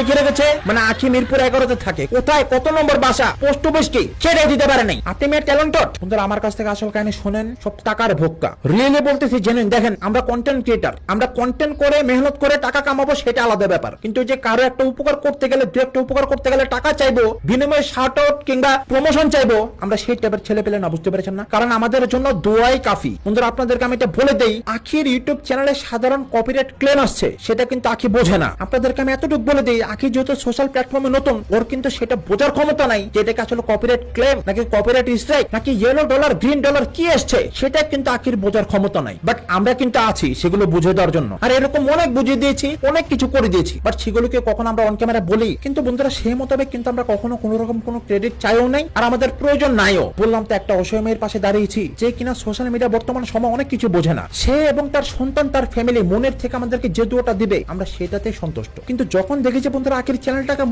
লিখে রেখেছে? মানে আখি মিরপুর এগারোতে থাকে। কোথায়? কত নম্বর বাসা। পোস্ট অফিস কি? সেটাই দিতে পারে নাই। আপনি মেয়ের ট্যালেন্টেড বন্ধুরা, আমার কাছ থেকে আসল কাহিনী শোনেন। সব টাকার ভোক্তা। রিয়েলি বলতেছি জেনুইন দেখেন, আমরা কন্টেন্ট ক্রিয়েটার আমরা কন্টেন্ট করে, মেহনত করে টাকা কামাবো, সেটা আলাদা ব্যাপার। কিন্তু যে কারও একটা উপকার করতে গেলে, দু একটা উপকার করতে গেলে টাকা চাইব, বিনিময়ে শার্ট আউট কিংবা প্রমোশন চাইব, আমরা সেই টাইপের ছেলে পেলে না, বুঝতে পেরেছেন না? কারণ আমাদের জন্য দোয়াই কাফি। বন্ধুরা, আপনাদেরকে আমি এটা বলে দেই, আখির ইউটিউব চ্যানেলে সাধারণ কপিরাইট ক্লেম আসছে। সেটা কিন্তু আখি বোঝে না। আপনাদেরকে আমি এতটুকু বলে দিই আখি যেহেতু সোশ্যাল প্ল্যাটফর্মে নতুন, ওর কিন্তু সেটা বোঝার ক্ষমতা নাই যে এটাকে আসলে কপিরাইট ক্লেম নাকি কপিরাইট স্ট্রাইক নাকি ইয়েলো ডলার গ্রিন ডলার কি এসছে, সেটা কিন্তু আখির বোঝার ক্ষমতা নাই। বাট আমরা কিন্তু আছি সেগুলো বুঝে দেওয়ার জন্য। আর এরকম অনেক বুঝিয়ে দিয়েছি, অনেক কিছু করে দিয়েছি। বাট সেগুলোকে কখন আমরা অন ক্যামেরা বলি। কিন্তু বন্ধুরা, সেই মোতাবেক কিন্তু আমরা কখনো কোনো রকম কোনো ক্রেডিট চাইও নাই, আর আমাদের প্রয়োজন নাইও। বললাম তো একটা অসহায় মেয়ের পাশে দাঁড়িয়েছি, যে কিনা সোশ্যাল মিডিয়া বর্তমান সময় অনেক কিছু বোঝে না। সে এবং তার সন্তান, তার ফ্যামিলি মনের থেকে আমাদেরকে যে দুটা দিবে, আমরা সেটাতে সন্তুষ্ট। কিন্তু যখন দেখেছি আখির চ্যানেলটাকে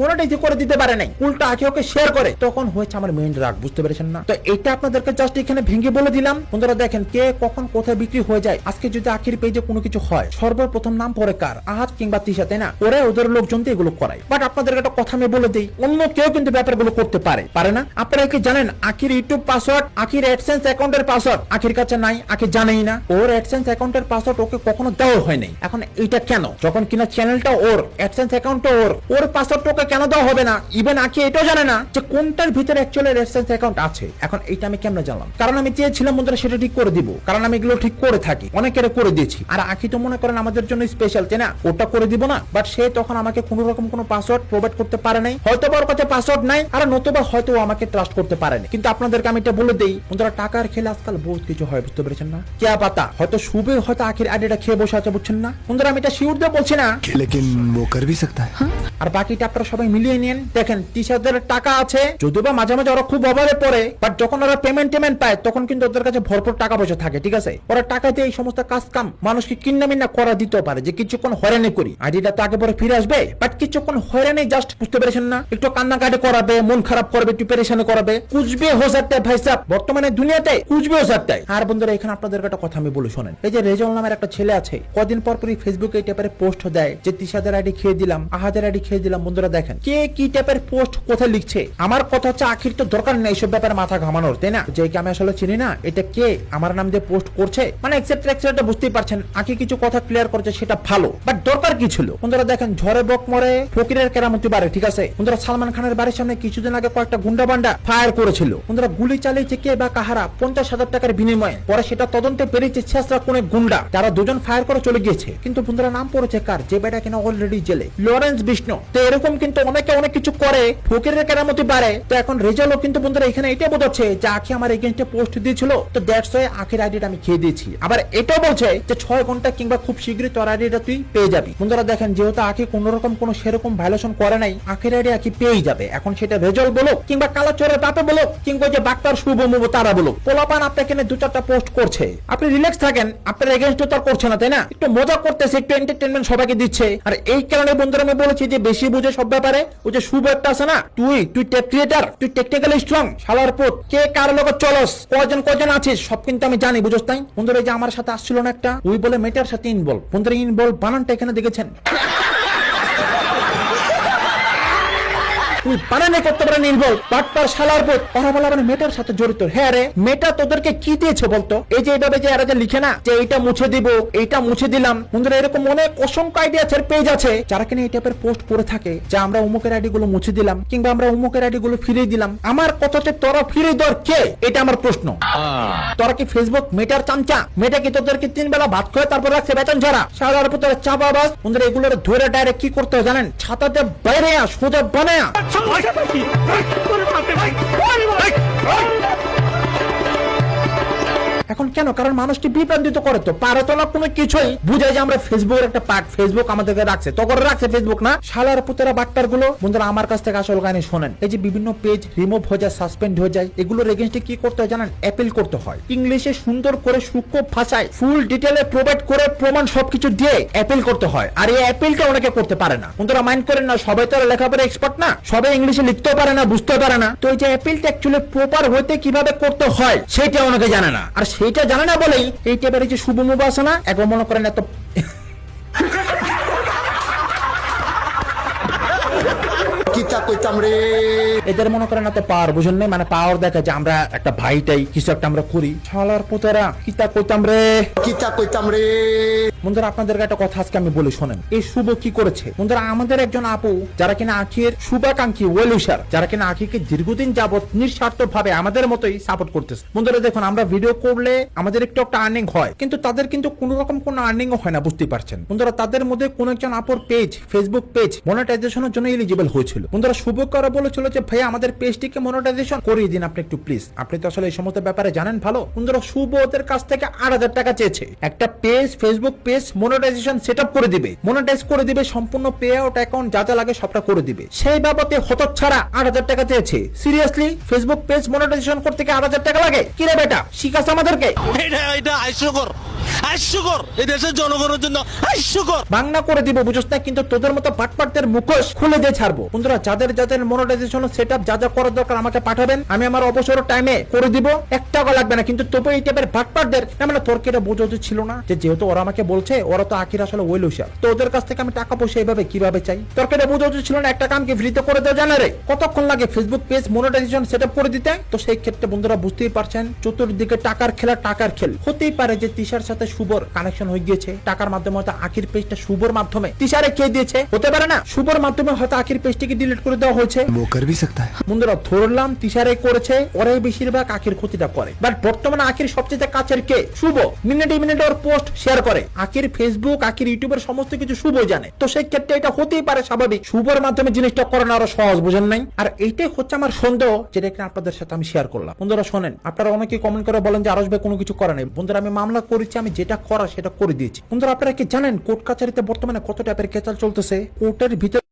করে দিতে পারে নাই। উল্টা আখি ওকে শেয়ার করে। তখন হয়েছে আমার মেইন রাগ, বুঝতে পেরেছেন না? তো এটা আপনাদেরকে জাস্ট এখানে ভেঙে বলে দিলাম। বন্ধুরা দেখেন কে কখন কোথায় বিক্রি হয়ে যায়। আজকে যদি আখির পেজে কোনো কিছু হয়, সর্বপ্রথম নাম পরে কার? আহাত কিংবা তাই না? ওরা ওদের লোকজন দিয়ে এগুলো করায়। বাট একটা কথা আমি বলে দিই, অন্য কেউ কিন্তু ব্যাপারগুলো করতে পারে। পারে না? আপনারা কি জানেন আখির ইউটিউব পাসওয়ার্ড আখির অ্যাডসেন্স অ্যাকাউন্টের পাসওয়ার্ড আখির কাছে নাই, আখি জানেই না। ওর অ্যাডসেন্স অ্যাকাউন্টের পাসওয়ার্ড ওকে কখনো দেওয়া হয় নাই। এখন এইটা কেন? যখন কিনা চ্যানেলটা ওর অ্যাডসেন্স অ্যাকাউন্টটা ওর ওর পাসওয়ার্ড ওকে কেন দেওয়া হবে না ইভেন আখি এটাও জানে না যে কোনটার ভিতরে অ্যাকচুয়ালি অ্যাডসেন্স অ্যাকাউন্ট আছে এখন এইটা আমি কেমনে জানলাম কারণ আমি চেয়েছিলাম বন্ধুরা সেটা ঠিক করে দিব কারণ আমি এগুলো ঠিক করে থাকি অনেকের করে দিয়েছি আর আখি তো মনে করেন আমাদের জন্য স্পেশাল তাই না ওটা করে দিব না বাট সে তখন আমাকে কোনো রকম কোনো পাসওয়ার্ড প্রোভাইড করতে পারে নাই হয়তো বা ওর কাছে পাসওয়ার্ড নাই আর নতুবা হয়তো ও আমাকে ট্রাস্ট করতে পারেনি কিন্তু আপনাদেরকে আমি এটা বলে দেই বন্ধুরা টাকার খেলে আজকাল বহুত কিছু হয় বুঝতে পেরেছেন না কেয়া পাতা হয়তো শুভে হয়তো আখির আইডিটা খেয়ে বসে আছে বুঝছেন না বন্ধুরা আমি এটা শিউর দিয়ে বলছি না लेकिन वो कर भी सकता है আর বাকিটা আপনারা সবাই মিলিয়ে নিন। দেখেন টিচারদের টাকা আছে যদিও বা মাঝে মাঝে ওরা খুব অভাবে পড়ে বাট যখন ওরা পেমেন্ট টেমেন্ট পায়, তখন কিন্তু ওদের কাছে ভরপুর টাকা পয়সা থাকে, ঠিক আছে? ওরা টাকা দিয়ে এই সমস্ত কাজ কাম মানুষকে কিন্না মিন্না করা দিতে পারে, যে কিছুক্ষণ হয়রানি করি। আইডিটা তো আগে পরে ফিরে আসবে বাট কিছুক্ষণ হয়রানি জাস্ট বুঝতে পেরেছেন না? একটু কান্নাকাটি করাবে, মন খারাপ করবে, একটু পেরেশানি করাবে। কুচবে হোসারটাই ভাই সাহ বর্তমানে দুনিয়াতে কুচবে হোসারটাই আর বন্ধুরা, এখানে আপনাদের একটা কথা আমি বলি শোনেন। এই যে রেজাউল নামের একটা ছেলে আছে, কদিন পর পরই ফেসবুকে এটা পরে পোস্ট দেয়, যে তিশাদের আইডি খেয়ে দিলাম, আহাদের আইডি খেয়ে দিলাম, বন্ধুরা দেখেন। কে কি টাইপের পোস্ট কোথায় লিখছে? আমার কথা হচ্ছে আখির তো দরকার নেই এইসব ব্যাপারে মাথা ঘামানোর, তাই না? যে আমি আসলে চিনি না? এটা কে আমার নাম দিয়ে পোস্ট করছে? মানে এক্সেপ্ট এক্সেপ্ট বুঝতেই পারছেন, আখি কিছু কথা ক্লিয়ার করছে, সেটা ভালো। বাট দরকার কি ছিল? বন্ধুরা দেখেন, ঝড়ে বক মরে ফকিরের কেরামতি বাড়ে, ঠিক আছে? বন্ধুরা সালমান খানের বাড়ির সামনে কিছুদিন আগে কয়েকটা গুন্ডা বান্ডা ফায়ার করেছিল। বন্ধুরা গুলি চালিয়েছে কে বা কাহারা? পঞ্চাশ হাজার টাকার বিনিময়ে। পরে সেটা তদন্তে পেরেছে ছেসরা কোনে গুন্ডা, যারা দুজন ফায়ার করে চলে গিয়েছে। কিন্তু বন্ধুরা নাম পড়েছে কার? যে বেটা কিনা অলরেডি জেলে। লরেন্স বিষ্ণু তো এরকম কিন্তু অনেকে অনেক কিছু করে, ফকিরের কেরামতি বাড়ে। তো এখন রেজাল্টও কিন্তু বন্ধুরা এখানে এটা বোঝাচ্ছে যে আখি আমার এগেনস্টে পোস্ট দিয়েছিল। তো দ্যাটস ওয়াই আখির আইডিটা আমি খেয়ে দিয়েছি। আবার এটাও বলছে যে ছয় ঘণ্টা কিংবা খুব শীঘ্রই তোর আইডিটা তুই পেয়ে যাবি। বন্ধুরা দেখেন, যেহেতু আখি কোন রকম কোন সেরকম ভাইলেশন করে নাই, আখির আইডি আখি পেয়েই যাবে। এখন সেটা রেজাল্ট বলো কিংবা কালো চোরের বাপে বলো কিংবা যে বাক্তার শুভ মুভ তারা বলো পোলাপান আপনাকে দু চারটা পোস্ট করছে। আপনি রিল্যাক্স থাকেন, আপনার এগেনস্ট তো করছে না, তাই না? একটু মজা করতেছে, একটু এন্টারটেনমেন্ট সবাইকে দিচ্ছে। আর এই কারণে বন্ধুরা আমি বলেছি যে বেশি বুঝে সব ব্যাপারে, ওই যে একটা আছে না, তুই তুই টেক ক্রিয়েটার তুই টেকনিক্যালি স্ট্রং শালার পোত, কে কার লোক চলস কজন কজন আছিস, সব কিন্তু আমি জানি, বুঝোস তাই বন্ধুরা যে আমার সাথে আসছিল না একটা, ওই বলে মেটার সাথে ইনভলভ বন্ধুরা ইনভলভ বানানটা এখানে দেখেছেন? তুই করতে ইনভলভ। বাটপার, শালার মানে সাথে জড়িত। হ্যাঁ রে তোদেরকে কি দিয়েছে বলতো? এই যে যে এরা যে লিখে না, যে এইটা মুছে দিব, এইটা মুছে দিলাম। এরকম অনেক অসংখ্য যারা কিনা এই টাইপের পোস্ট থাকে, যে আমরা অমুকের আইডি গুলো মুছে দিলাম, কিংবা আমরা অমুকের আইডি গুলো ফিরিয়ে দিলাম, আমার কথাতে তোরা দেওয়ার কে? এটা আমার প্রশ্ন। তোরা কি ফেসবুক মেটার চামচা? মেটা কি তোদেরকে তিন বেলা ভাত খেয়ে তারপর রাখছে বেতন ছাড়া? সারার উপর চাপা বাস এগুলোর ধরে ডাইরেক্ট কি করতে হয় জানেন? ছাতাতে বাইরে সোজা বানায়া ভয় পাচ্ছি এখন কেন? কারণ মানুষটি বিভ্রান্তিত করে তো? পারে তো না কোনো কিছুই। বুঝে যে আমরা ফেসবুকের একটা পার্ট ফেসবুক আমাদেরকে রাখছে। তো করে রাখছে ফেসবুক না? শালার পুতেরা বাট্টারগুলো বন্ধুরা, আমার কাছ থেকে আসল কাহিনী শোনেন। এই যে বিভিন্ন পেজ রিমুভ হয়ে যায় সাসপেন্ড হয়ে যায়, এগুলোর এগেনস্টে কি করতে হয় জানেন? অ্যাপিল করতে হয়। ইংলিশে সুন্দর করে সূক্ষ্ম ভাষায় ফুল ডিটেলে প্রোভাইড করে প্রমাণ সবকিছু দিয়ে অ্যাপিল করতে হয়। আর এই অ্যাপিলটা অনেকে করতে পারে না। বন্ধুরা মাইন্ড করেন না, সবাই তো লেখাপড়া এক্সপার্ট না। সবাই ইংলিশে লিখতেও পারে না, বুঝতেও পারে না। তো এই যে অ্যাপিলটা অ্যাকচুয়ালি প্রপার হইতে কীভাবে করতে হয়, সেটা অনেকে জানে না। আর সেইটা জানে না বলেই এই টাইপের যে শুভ মুভ না এখন মনে করেন এত কিতা কইতাম রে। এদের মনে করেন এত পাওয়ার বুঝেন নাই? মানে পাওয়ার দেখা যে আমরা একটা ভাইটাই কিছু একটা আমরা করি। শালার পুতেরা কিতা কইতাম রে? কিতা কইতাম রে? বন্ধুরা আপনাদেরকে একটা কথা আজকে আমি বলি শোনেন। এই শুভ কি করেছে? বন্ধুরা আমাদের একজন আপু যারা কিনা আখির শুভাকাঙ্ক্ষী ওয়েলুসার যারা কিনা আখিকে দীর্ঘদিন যাবত নিঃস্বার্থ ভাবে আমাদের মতোই সাপোর্ট করতেছে। বন্ধুরা দেখুন আমরা ভিডিও করলে আমাদের একটু একটা আর্নিং হয় কিন্তু তাদের কিন্তু কোনো রকম কোনো আর্নিং হয় না বুঝতে পারছেন। বন্ধুরা তাদের মধ্যে কোন একজন আপুর পেজ ফেসবুক পেজ মনিটাইজেশনের জন্য এলিজিবল হয়েছিল। বন্ধুরা শুভ করা বলেছিল যে ভাই আমাদের পেজটিকে মনিটাইজেশন করিয়ে দিন আপনি একটু প্লিজ আপনি তো আসলে এই সমস্ত ব্যাপারে জানেন ভালো। বন্ধুরা শুভ ওদের কাছ থেকে আট হাজার টাকা চেয়েছে। একটা page Facebook page monetization set করে দিবে। মনিটাইজ করে দিবে, সম্পূর্ণ পে আউট অ্যাকাউন্ট যা যা লাগে সবটা করে দিবে। সেই বাবদে হতচ্ছাড়া ছাড়া আট হাজার টাকা চেয়েছে। সিরিয়াসলি ফেসবুক পেজ মনিটাইজেশন করতে কি আট হাজার টাকা লাগে? কি রে বেটা, শিখাস আমাদেরকে? এটা এটা হাস্যকর হাস্যকর এই দেশের জনগণের জন্য হাস্যকর বাংলা করে দিব বুঝছ না, কিন্তু তোদের মতো পাটপাটদের মুখোশ খুলে দিয়ে ছাড়বো। বন্ধুরা, যাদের যাদের মনিটাইজেশন সেট আপ যা যা করার দরকার আমাকে পাঠাবেন, আমি আমার অবসর টাইমে করে দিব। এক টাকা লাগবে না, কিন্তু তবু এই টাইপের পাটপাটদের মানে তোর কি বোঝা উচিত ছিল না? যে যেহেতু ওরা আমাকে বলছে, ওরা তো আখির আসলে ওয়েল উষার তো ওদের কাছ থেকে আমি টাকা পয়সা এইভাবে কীভাবে চাই? তোর কি বোঝা উচিত ছিল না? একটা কামকে ফ্রিতে করে দেওয়া জানা রে কতক্ষণ লাগে Facebook page monetization set up করে দিতে? তো সেই ক্ষেত্রে বন্ধুরা, বুঝতেই পারছেন, চতুর্দিকে টাকার খেলা, টাকার খেল। হতেই পারে যে তিশার সাথে কানেকশন হয়ে গিয়েছে। টাকার মাধ্যমে হয়তো আখির পেজটা মাধ্যমে। কে দিয়েছে? হতে পারে না। মাধ্যমে হয়তো আখির পেজটিকে ডিলিট করে দেওয়া হয়েছে। বন্ধুরা ধরলাম করেছে ওরাই বেশিরভাগ আখির ক্ষতিটা করে। বাট বর্তমানে আখির সবচেয়ে কাছের কে? শুভ। মিনিটে মিনিটে ওর পোস্ট শেয়ার করে। আখির ফেসবুক আখির ইউটিউবের সমস্ত কিছু শুভ জানে। তো সেই ক্ষেত্রে এটা হতেই পারে স্বাভাবিক। শুভর মাধ্যমে জিনিসটা করানো আরও সহজ বোঝেন নাই? আর এইটাই হচ্ছে আমার সন্দেহ যেটা এখানে আপনাদের সাথে আমি শেয়ার করলাম। বন্ধুরা শোনেন আপনারা অনেকে কমেন্ট করে বলেন যে আরস ভাই কোনো কিছু করে বন্ধুরা আমি মামলা করেছি আমি যেটা করা সেটা করে দিয়েছে। বন্ধুরা, আপনারা কি জানেন কোর্ট কাছারিতে বর্তমানে কত টাইপের কেচাল চলতেছে? কোর্টের ভিতরে